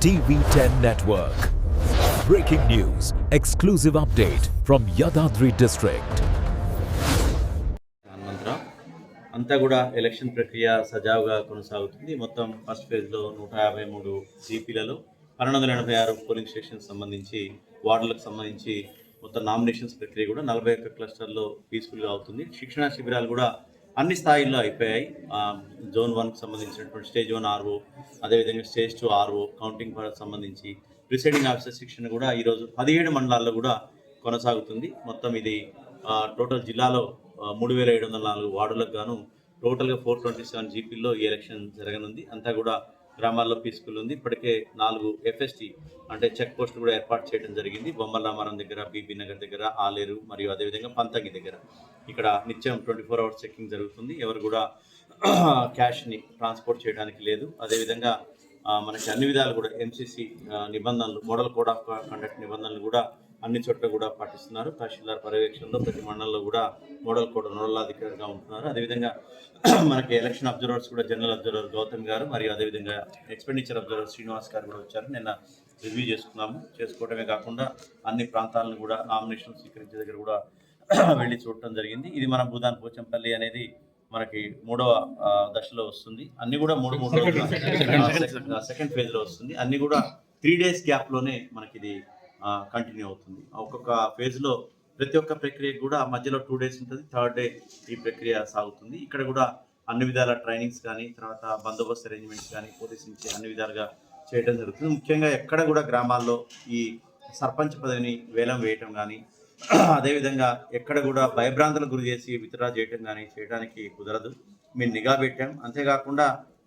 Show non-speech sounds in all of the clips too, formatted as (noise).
TV10 Network. Breaking news, exclusive update from Yadadri district. Hanumantharao అంతా కూడా election ప్రక్రియ సజావుగా కొనసాగుతుంది మొత్తం ఫస్ట్ ఫేజ్లో నూట యాభై మూడు జీపీలలో పన్నెండు వందల ఎనభై ఆరు పోలింగ్ స్టేషన్ సంబంధించి వార్డులకు సంబంధించి మొత్తం నామినేషన్స్ ప్రక్రియ కూడా నలభై ఒక్క క్లస్టర్లో పీస్ఫుల్గా అవుతుంది శిక్షణ శిబిరాలు కూడా అన్ని స్థాయిల్లో అయిపోయాయి. జోన్ వన్కి సంబంధించినటువంటి స్టేజ్ వన్ ఆర్ఓ అదేవిధంగా స్టేజ్ టూ ఆర్ఓ కౌంటింగ్ సంబంధించి ప్రిసైడింగ్ ఆఫీసర్ శిక్షణ కూడా ఈరోజు పదిహేడు మండలాల్లో కూడా కొనసాగుతుంది. మొత్తం ఇది టోటల్ జిల్లాలో మూడు వేల ఏడు వందల నాలుగు వార్డులకు గాను టోటల్గా ఫోర్ ట్వంటీ సెవెన్ జీపీల్లో ఈ ఎలక్షన్ జరగనుంది. అంతా కూడా గ్రామాల్లో పీస్ఫుల్ ఉంది. ఇప్పటికే నాలుగు ఎఫ్ఎస్టీ అంటే చెక్ పోస్ట్ కూడా ఏర్పాటు చేయడం జరిగింది. బొమ్మల రామారం దగ్గర బీబీ నగర్ దగ్గర ఆలేరు మరియు అదేవిధంగా పంతగి దగ్గర. ఇక్కడ నిత్యం ట్వంటీ ఫోర్ అవర్స్ చెక్కింగ్ జరుగుతుంది. ఎవరు కూడా (clears throat) క్యాష్ని ట్రాన్స్పోర్ట్ చేయడానికి లేదు. అదేవిధంగా మనకి అన్ని విధాలు కూడా ఎంసీసీ నిబంధనలు మోడల్ కోడ్ ఆఫ్ కండక్ట్ నిబంధనలు కూడా అన్ని చోట్ల కూడా పాటిస్తున్నారు. తహసీల్దార్ పర్యవేక్షణలో ప్రతి మండలంలో కూడా మోడల్ కోడ్ నోడల్ అధికారిగా ఉంటున్నారు. అదేవిధంగా (clears throat) మనకి ఎలక్షన్ అబ్జర్వర్స్ కూడా జనరల్ అబ్జర్వర్ గౌతమ్ గారు మరియు అదేవిధంగా ఎక్స్పెండిచర్ అబ్జర్వర్ శ్రీనివాస్ గారు కూడా వచ్చారు. నిన్న రివ్యూ చేసుకున్నాము. చేసుకోవడమే కాకుండా అన్ని ప్రాంతాలను కూడా నామినేషన్ స్వీకరించే దగ్గర కూడా (clears throat) వెళ్ళి చూడటం జరిగింది. ఇది మన భూదాన్ పోచంపల్లి అనేది మనకి మూడవ దశలో వస్తుంది. అన్ని కూడా మూడు మూడు సెకండ్ ఫేజ్లో వస్తుంది. అన్ని కూడా త్రీ డేస్ గ్యాప్లోనే మనకి ఇది కంటిన్యూ అవుతుంది. ఒక్కొక్క ఫేజ్లో ప్రతి ఒక్క ప్రక్రియ కూడా మధ్యలో టూ డేస్ ఉంటుంది. థర్డ్ డే ఈ ప్రక్రియ సాగుతుంది. ఇక్కడ కూడా అన్ని విధాల ట్రైనింగ్స్ కానీ తర్వాత బందోబస్తు అరేంజ్మెంట్స్ కానీ పోలీస్ నుంచి అన్ని విధాలుగా చేయడం జరుగుతుంది. ముఖ్యంగా ఎక్కడ కూడా గ్రామాల్లో ఈ సర్పంచ్ పదవిని వేలం వేయటం కానీ అదేవిధంగా ఎక్కడ కూడా భయభ్రాంతులకు గురి చేసి విత్డ్రా చేయటం కానీ చేయడానికి కుదరదు. మేము నిఘా పెట్టాం. అంతేకాకుండా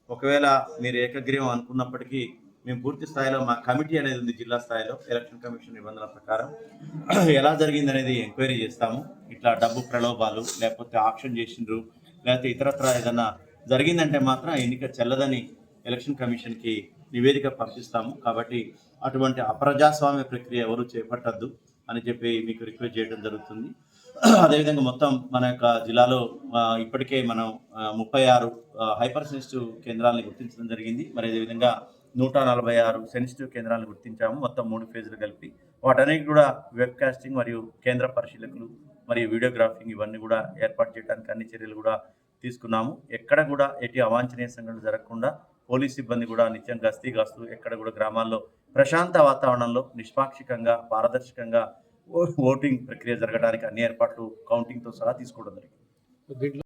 ఒకవేళ మీరు ఏకగ్రీవం అనుకున్నప్పటికీ మేము పూర్తి స్థాయిలో మా కమిటీ అనేది ఉంది జిల్లా స్థాయిలో ఎలక్షన్ కమిషన్ నిబంధనల ప్రకారం. ఎలా జరిగింది అనేది ఎంక్వైరీ చేస్తాము. ఇట్లా డబ్బు ప్రలోభాలు లేకపోతే ఆప్షన్ చేసిండ్రు లేకపోతే ఇతరత్ర ఏదైనా జరిగిందంటే మాత్రం ఎన్నిక చెల్లదని ఎలక్షన్ కమిషన్కి నివేదిక పంపిస్తాము. కాబట్టి అటువంటి అప్రజాస్వామ్య ప్రక్రియ ఎవరు చేపట్టద్దు అని చెప్పి మీకు రిక్వెస్ట్ చేయడం జరుగుతుంది. అదేవిధంగా మొత్తం మన యొక్క జిల్లాలో ఇప్పటికే మనం ముప్పై ఆరు హైపర్ సెన్సిటివ్ కేంద్రాలను గుర్తించడం జరిగింది. మరి అదేవిధంగా నూట నలభై ఆరు సెన్సిటివ్ కేంద్రాలను గుర్తించాము. మొత్తం మూడు ఫేజులు కలిపి. వాటన్నిటి కూడా వెబ్ కాస్టింగ్ మరియు కేంద్ర పరిశీలకులు మరియు వీడియోగ్రాఫింగ్ ఇవన్నీ కూడా ఏర్పాటు చేయడానికి అన్ని చర్యలు కూడా తీసుకున్నాము. ఎక్కడ కూడా ఎటు అవాంఛనీయ సంఘటనలు జరగకుండా పోలీస్ సిబ్బంది కూడా నిత్యం గస్తీ గాస్తూ ఎక్కడ కూడా గ్రామాల్లో ప్రశాంత వాతావరణంలో నిష్పాక్షికంగా పారదర్శకంగా ఓటింగ్ ప్రక్రియ జరగడానికి అన్ని ఏర్పాట్లు కౌంటింగ్తో సహా తీసుకోవడం జరిగింది.